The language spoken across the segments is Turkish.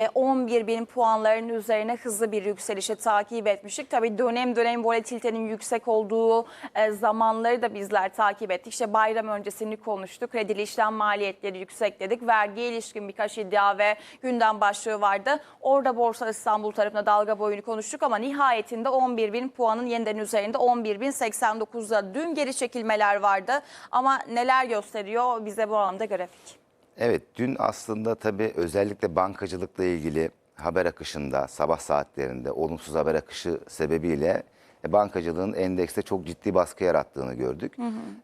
E, 11 bin puanların üzerine hızlı bir yükselişi takip etmiştik. Tabii dönem dönem volatilitenin yüksek olduğu e, zamanları da bizler takip ettik. İşte bayram öncesini konuştuk. Kredili işlem maliyetleri yüksek dedik. Vergiye ilişkin birkaç iddia ve gündem başlığı vardı. Orada Borsa İstanbul tarafına dalga boyunu konuştuk ama nihayetinde 11 bin puanın yeniden üzerinde 11 bin 89'da dün geri çekilmeler vardı. Ama neler gösteriyor bize bu alanda grafik? Evet dün aslında tabii özellikle bankacılıkla ilgili haber akışında sabah saatlerinde olumsuz haber akışı sebebiyle e, bankacılığın endekste çok ciddi baskı yarattığını gördük.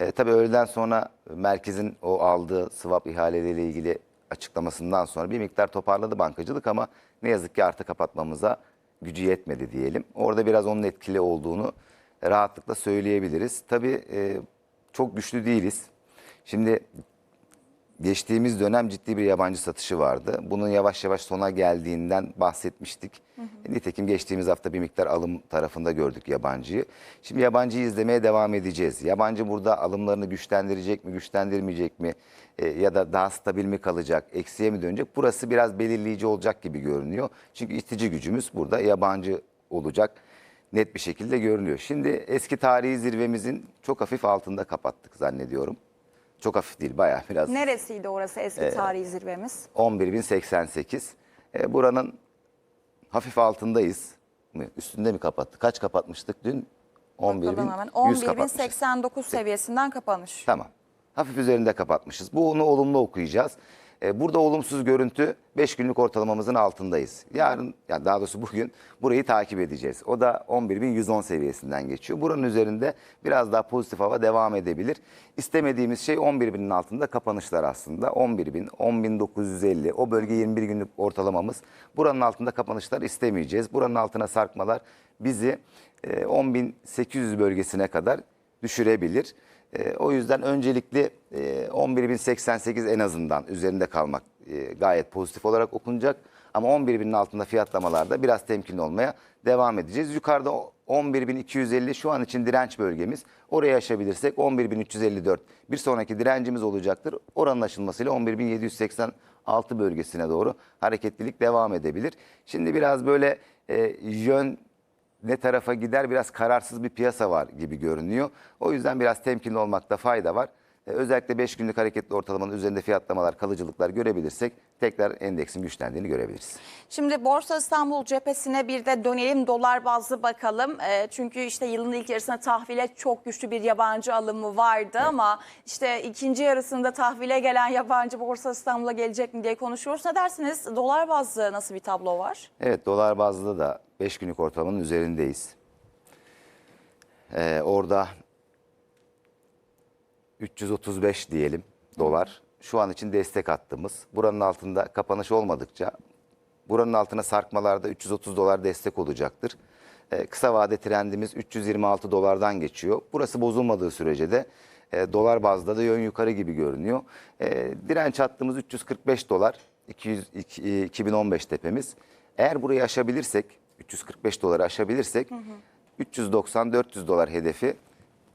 E, tabii öğleden sonra merkezin o aldığı swap ihaleleriyle ilgili açıklamasından sonra bir miktar toparladı bankacılık ama ne yazık ki artı kapatmamıza gücü yetmedi diyelim. Orada biraz onun etkili olduğunu rahatlıkla söyleyebiliriz. Tabii e, çok güçlü değiliz. Şimdi geçtiğimiz dönem ciddi bir yabancı satışı vardı. Bunun yavaş yavaş sona geldiğinden bahsetmiştik. Nitekim geçtiğimiz hafta bir miktar alım tarafında gördük yabancıyı. Şimdi yabancıyı izlemeye devam edeceğiz. Yabancı burada alımlarını güçlendirecek mi, güçlendirmeyecek mi? E, ya da daha stabil mi kalacak, eksiye mi dönecek? Burası biraz belirleyici olacak gibi görünüyor. Çünkü itici gücümüz burada yabancı olacak net bir şekilde görünüyor. Şimdi eski tarihi zirvemizin çok hafif altında kapattık zannediyorum. Çok hafif değil bayağı biraz. Neresiydi orası eski tarihi zirvemiz? 11.088. E, buranın hafif altındayız. Üstünde mi kapattık? Kaç kapatmıştık dün? Bakalım hemen. 11.100 kapatmışız. 11.089 seviyesinden kapanış. Tamam. Hafif üzerinde kapatmışız. Bunu olumlu okuyacağız. Ee, Burada olumsuz görüntü 5 günlük ortalamamızın altındayız. Yarın, yani daha doğrusu bugün burayı takip edeceğiz. O da 11.110 seviyesinden geçiyor. Buranın üzerinde biraz daha pozitif hava devam edebilir. İstemediğimiz şey 11.000'in altında kapanışlar aslında. 11.000, 10.950 o bölge 21 günlük ortalamamız. Buranın altında kapanışlar istemeyeceğiz. Buranın altına sarkmalar bizi e, 10.800 bölgesine kadar düşürebilir. E, o yüzden öncelikli e, 11.088 en azından üzerinde kalmak e, gayet pozitif olarak okunacak. Ama 11.000'in altında fiyatlamalarda biraz temkinli olmaya devam edeceğiz. Yukarıda 11.250 şu an için direnç bölgemiz. Orayı aşabilirsek 11.354 bir sonraki direncimiz olacaktır. Oranın aşılmasıyla 11.786 bölgesine doğru hareketlilik devam edebilir. Şimdi biraz böyle e, yön ne tarafa gider biraz kararsız bir piyasa var gibi görünüyor. O yüzden biraz temkinli olmakta fayda var. Ee, Özellikle 5 günlük hareketli ortalamanın üzerinde fiyatlamalar, kalıcılıklar görebilirsek tekrar endeksin güçlendiğini görebiliriz. Şimdi Borsa İstanbul cephesine bir de dönelim dolar bazlı bakalım. Ee, çünkü işte yılın ilk yarısında tahvile çok güçlü bir yabancı alımı vardı ama işte ikinci yarısında tahvile gelen yabancı Borsa İstanbul'a gelecek mi diye konuşuyoruz. Ne dersiniz? Dolar bazlı nasıl bir tablo var? Evet dolar bazlı da 5 günlük ortalamanın üzerindeyiz. Ee, orada 335 diyelim dolar. Şu an için destek attığımız. Buranın altında kapanış olmadıkça buranın altına sarkmalarda 330 dolar destek olacaktır. Ee, kısa vade trendimiz 326 dolardan geçiyor. Burası bozulmadığı sürece de e, dolar bazda da yön yukarı gibi görünüyor. E, direnç hattımız 345 dolar. 200, iki- 2015 tepemiz. Eğer burayı aşabilirsek, 345 doları aşabilirsek 390-400 dolar hedefi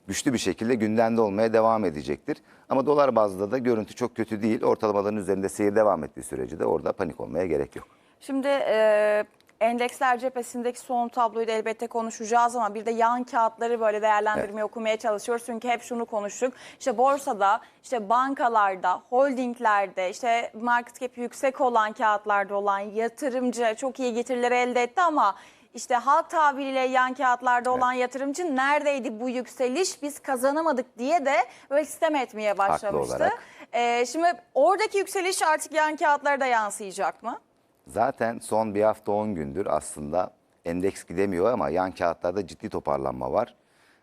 güçlü bir şekilde gündemde olmaya devam edecektir. Ama dolar bazda da görüntü çok kötü değil. Ortalamaların üzerinde seyir devam ettiği sürece de orada panik olmaya gerek yok. Şimdi e, endeksler cephesindeki son tabloyu da elbette konuşacağız ama bir de yan kağıtları böyle değerlendirmeye okumaya çalışıyoruz. Çünkü hep şunu konuştuk. İşte borsada, işte bankalarda, holdinglerde, işte market cap yüksek olan kağıtlarda olan yatırımcı çok iyi getirileri elde etti ama işte halk tabiriyle yan kağıtlarda olan yatırımcı neredeydi bu yükseliş biz kazanamadık diye de böyle sistem etmeye başlamıştı. olarak. E, şimdi oradaki yükseliş artık yan kağıtlara da yansıyacak mı? Zaten son bir hafta 10 gündür aslında endeks gidemiyor ama yan kağıtlarda ciddi toparlanma var.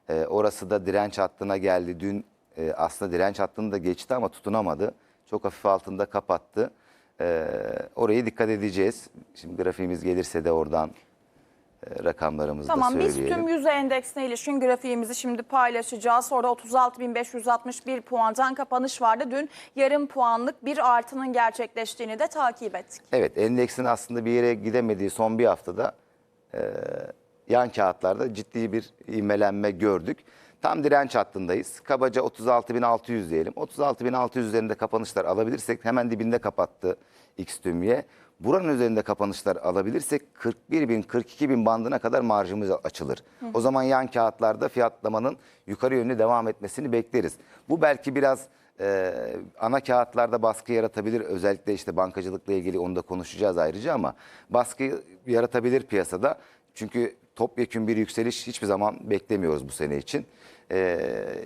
Ee, orası da direnç hattına geldi. Dün e, aslında direnç hattını da geçti ama tutunamadı. Çok hafif altında kapattı. Ee, orayı dikkat edeceğiz. Şimdi grafiğimiz gelirse de oradan rakamlarımızı Tamam da biz söyleyelim. tüm yüzde endeksine ilişkin grafiğimizi şimdi paylaşacağız. Sonra 36.561 puandan kapanış vardı. Dün yarım puanlık bir artının gerçekleştiğini de takip ettik. Evet endeksin aslında bir yere gidemediği son bir haftada e, yan kağıtlarda ciddi bir ivmelenme gördük. Tam direnç hattındayız. Kabaca 36.600 diyelim. 36.600 üzerinde kapanışlar alabilirsek hemen dibinde kapattı X tümüye. Buranın üzerinde kapanışlar alabilirsek 41 bin 42 bin bandına kadar marjımız açılır. O zaman yan kağıtlarda fiyatlamanın yukarı yönlü devam etmesini bekleriz. Bu belki biraz e, ana kağıtlarda baskı yaratabilir. Özellikle işte bankacılıkla ilgili onu da konuşacağız ayrıca ama baskı yaratabilir piyasada. Çünkü topyekün bir yükseliş hiçbir zaman beklemiyoruz bu sene için. Ee,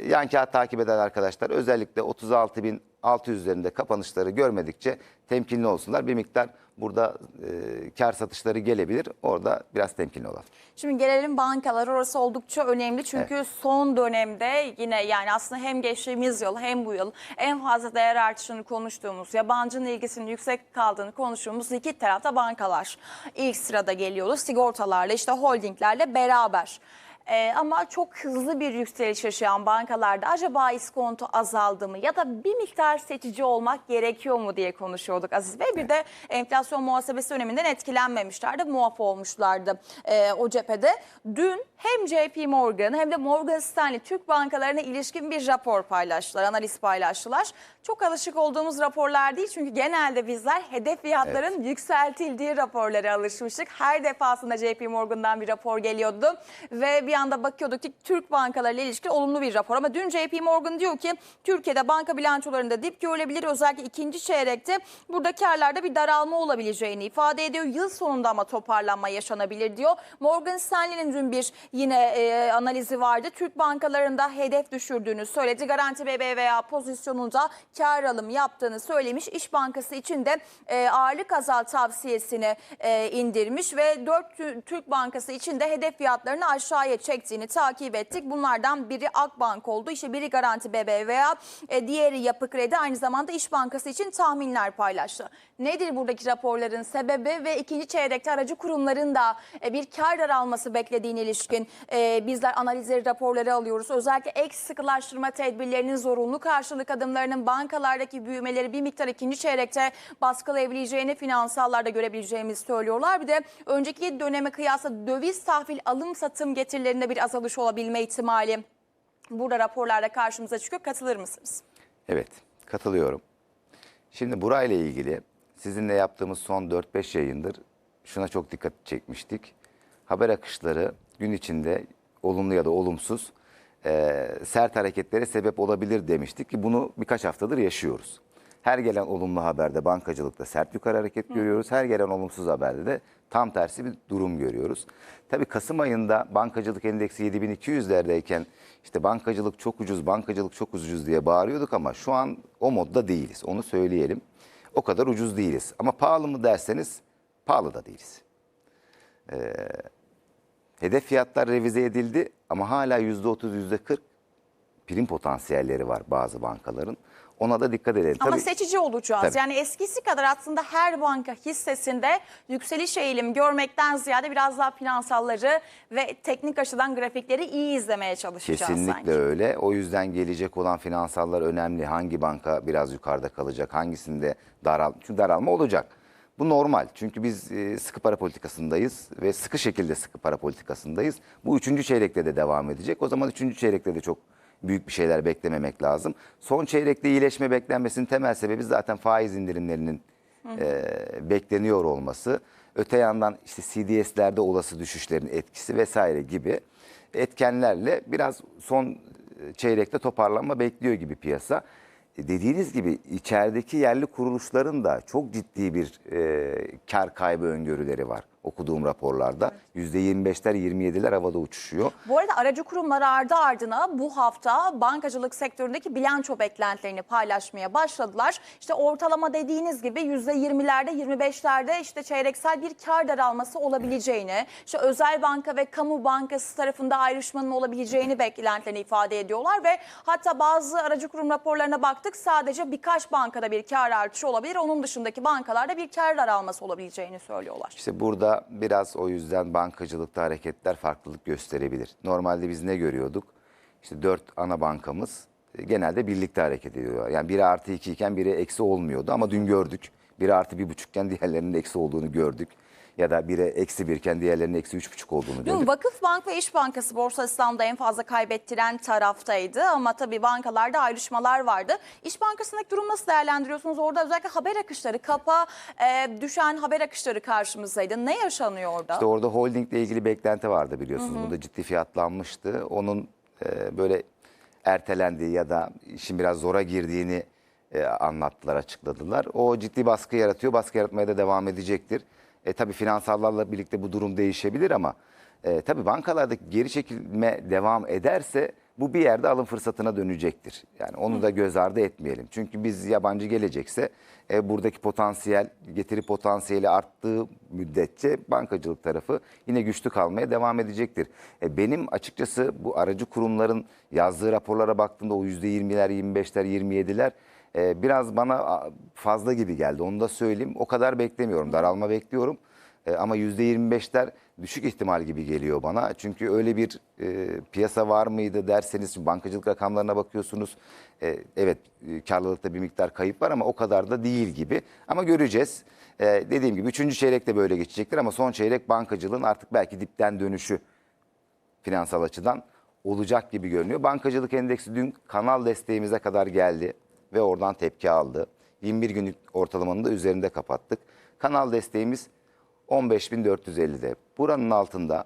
yan kağıt takip eden arkadaşlar özellikle 36.600 üzerinde kapanışları görmedikçe temkinli olsunlar. Bir miktar burada e, kar satışları gelebilir. Orada biraz temkinli olalım. Şimdi gelelim bankalar. Orası oldukça önemli çünkü son dönemde yine yani aslında hem geçtiğimiz yıl hem bu yıl en fazla değer artışını konuştuğumuz, yabancının ilgisinin yüksek kaldığını konuştuğumuz iki tarafta bankalar. İlk sırada geliyordu sigortalarla işte holdinglerle beraber. Ee, ama çok hızlı bir yükseliş yaşayan bankalarda acaba iskonto azaldı mı ya da bir miktar seçici olmak gerekiyor mu diye konuşuyorduk Aziz Bey. Bir de enflasyon muhasebesi döneminden etkilenmemişlerdi, muaf olmuşlardı e, o cephede. Dün hem JP Morgan hem de Morgan Stanley Türk bankalarına ilişkin bir rapor paylaştılar, analiz paylaştılar. Çok alışık olduğumuz raporlar değil çünkü genelde bizler hedef fiyatların yükseltildiği raporlara alışmıştık. Her defasında JP Morgan'dan bir rapor geliyordu ve bir anda bakıyorduk ki Türk bankalarıyla ilişkin olumlu bir rapor. Ama dün JP Morgan diyor ki Türkiye'de banka bilançolarında dip görülebilir. Özellikle ikinci çeyrekte burada karlarda bir daralma olabileceğini ifade ediyor. Yıl sonunda ama toparlanma yaşanabilir diyor. Morgan Stanley'nin dün bir yine e, analizi vardı. Türk bankalarında hedef düşürdüğünü söyledi. Garanti BBVA pozisyonunda kar alım yaptığını söylemiş. İş Bankası için de e, ağırlık azal tavsiyesini e, indirmiş ve 4 Türk Bankası için de hedef fiyatlarını aşağıya çektiğini takip ettik. Bunlardan biri Akbank oldu. İşte biri Garanti BBVA, e, diğeri Yapı Kredi. Aynı zamanda İş Bankası için tahminler paylaştı. Nedir buradaki raporların sebebi ve ikinci çeyrekte aracı kurumların da e, bir kar daralması beklediğine ilişkin e, bizler analizleri, raporları alıyoruz. Özellikle ek sıkılaştırma tedbirlerinin zorunlu karşılık adımlarının bankalardaki büyümeleri bir miktar ikinci çeyrekte baskılayabileceğini finansallarda görebileceğimizi söylüyorlar. Bir de önceki döneme kıyasla döviz tahvil alım satım getirilerinde bir azalış olabilme ihtimali burada raporlarda karşımıza çıkıyor. Katılır mısınız? Evet, katılıyorum. Şimdi burayla ilgili sizinle yaptığımız son 4-5 yayındır şuna çok dikkat çekmiştik. Haber akışları gün içinde olumlu ya da olumsuz e, sert hareketlere sebep olabilir demiştik ki bunu birkaç haftadır yaşıyoruz. Her gelen olumlu haberde bankacılıkta sert yukarı hareket görüyoruz. Her gelen olumsuz haberde de tam tersi bir durum görüyoruz. Tabii Kasım ayında bankacılık endeksi 7200'lerdeyken işte bankacılık çok ucuz, bankacılık çok ucuz diye bağırıyorduk ama şu an o modda değiliz. Onu söyleyelim. O kadar ucuz değiliz. Ama pahalı mı derseniz pahalı da değiliz. Ee, hedef fiyatlar revize edildi ama hala %30, %40 prim potansiyelleri var bazı bankaların. Ona da dikkat edelim. Ama Tabii- seçici olacağız. Tabii. Yani eskisi kadar aslında her banka hissesinde yükseliş eğilim görmekten ziyade biraz daha finansalları ve teknik açıdan grafikleri iyi izlemeye çalışacağız Kesinlikle sanki. öyle. O yüzden gelecek olan finansallar önemli. Hangi banka biraz yukarıda kalacak, hangisinde daral çünkü daralma olacak. Bu normal. Çünkü biz e, sıkı para politikasındayız ve sıkı şekilde sıkı para politikasındayız. Bu üçüncü çeyrekte de devam edecek. O zaman üçüncü çeyrekte de çok büyük bir şeyler beklememek lazım. Son çeyrekte iyileşme beklenmesinin temel sebebi zaten faiz indirimlerinin e, bekleniyor olması. Öte yandan işte CDS'lerde olası düşüşlerin etkisi vesaire gibi etkenlerle biraz son e, çeyrekte toparlanma bekliyor gibi piyasa. E, Dediğiniz gibi içerideki yerli kuruluşların da çok ciddi bir e, kar kaybı öngörüleri var okuduğum raporlarda. %25'ler 27'ler havada uçuşuyor. Bu arada aracı kurumlar ardı ardına bu hafta bankacılık sektöründeki bilanço beklentilerini paylaşmaya başladılar. İşte ortalama dediğiniz gibi %20'lerde 25'lerde işte çeyreksel bir kar daralması olabileceğini, işte özel banka ve kamu bankası tarafında ayrışmanın olabileceğini beklentilerini ifade ediyorlar ve hatta bazı aracı kurum raporlarına baktık sadece birkaç bankada bir kar artışı olabilir. Onun dışındaki bankalarda bir kar daralması olabileceğini söylüyorlar. İşte burada biraz o yüzden bankacılıkta hareketler farklılık gösterebilir. Normalde biz ne görüyorduk? İşte dört ana bankamız e, genelde birlikte hareket ediyorlar. Yani biri artı iki iken biri eksi olmuyordu ama dün gördük. Biri artı bir buçukken diğerlerinin eksi olduğunu gördük. Ya da biri eksi birken diğerlerinin eksi üç buçuk olduğunu gördük. Vakıfbank ve İş Bankası Borsa İstanbul'da en fazla kaybettiren taraftaydı ama tabii bankalarda ayrışmalar vardı. İş Bankası'ndaki durum nasıl değerlendiriyorsunuz? Orada özellikle haber akışları, kapa e, düşen haber akışları karşımızdaydı. Ne yaşanıyor orada? İşte orada holdingle ilgili beklenti vardı biliyorsunuz. Bu da ciddi fiyatlanmıştı. Onun e, böyle ertelendiği ya da işin biraz zora girdiğini e, anlattılar, açıkladılar. O ciddi baskı yaratıyor. Baskı yaratmaya da devam edecektir. E, tabii finansallarla birlikte bu durum değişebilir ama e, tabii bankalardaki geri çekilme devam ederse bu bir yerde alım fırsatına dönecektir. Yani onu da göz ardı etmeyelim. Çünkü biz yabancı gelecekse e, buradaki potansiyel, getiri potansiyeli arttığı müddetçe bankacılık tarafı yine güçlü kalmaya devam edecektir. E, benim açıkçası bu aracı kurumların yazdığı raporlara baktığımda o %20'ler, 25'ler, 27'ler e, biraz bana fazla gibi geldi. Onu da söyleyeyim. O kadar beklemiyorum. Daralma bekliyorum. E, ama %25'ler düşük ihtimal gibi geliyor bana. Çünkü öyle bir e, piyasa var mıydı derseniz bankacılık rakamlarına bakıyorsunuz. E, evet e, karlılıkta bir miktar kayıp var ama o kadar da değil gibi. Ama göreceğiz. E, dediğim gibi 3. çeyrek de böyle geçecektir ama son çeyrek bankacılığın artık belki dipten dönüşü finansal açıdan olacak gibi görünüyor. Bankacılık endeksi dün kanal desteğimize kadar geldi ve oradan tepki aldı. 21 günlük ortalamanın da üzerinde kapattık. Kanal desteğimiz 15.450'de. Buranın altında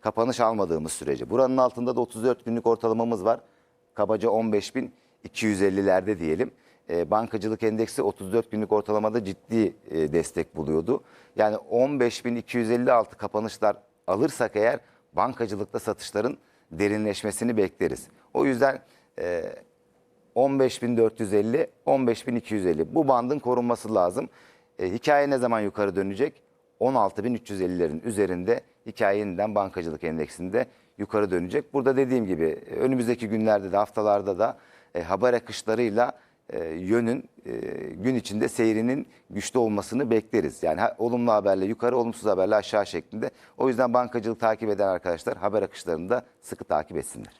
kapanış almadığımız sürece. Buranın altında da 34 günlük ortalamamız var. Kabaca 15.250'lerde diyelim. E, bankacılık endeksi 34 günlük ortalamada ciddi e, destek buluyordu. Yani 15.256 kapanışlar alırsak eğer bankacılıkta satışların derinleşmesini bekleriz. O yüzden e, 15.450, 15.250 bu bandın korunması lazım. E, hikaye ne zaman yukarı dönecek? 16.350'lerin üzerinde hikaye yeniden bankacılık endeksinde yukarı dönecek. Burada dediğim gibi e, önümüzdeki günlerde de haftalarda da e, haber akışlarıyla e, yönün e, gün içinde seyrinin güçlü olmasını bekleriz. Yani ha- olumlu haberle yukarı, olumsuz haberle aşağı şeklinde. O yüzden bankacılık takip eden arkadaşlar haber akışlarını da sıkı takip etsinler.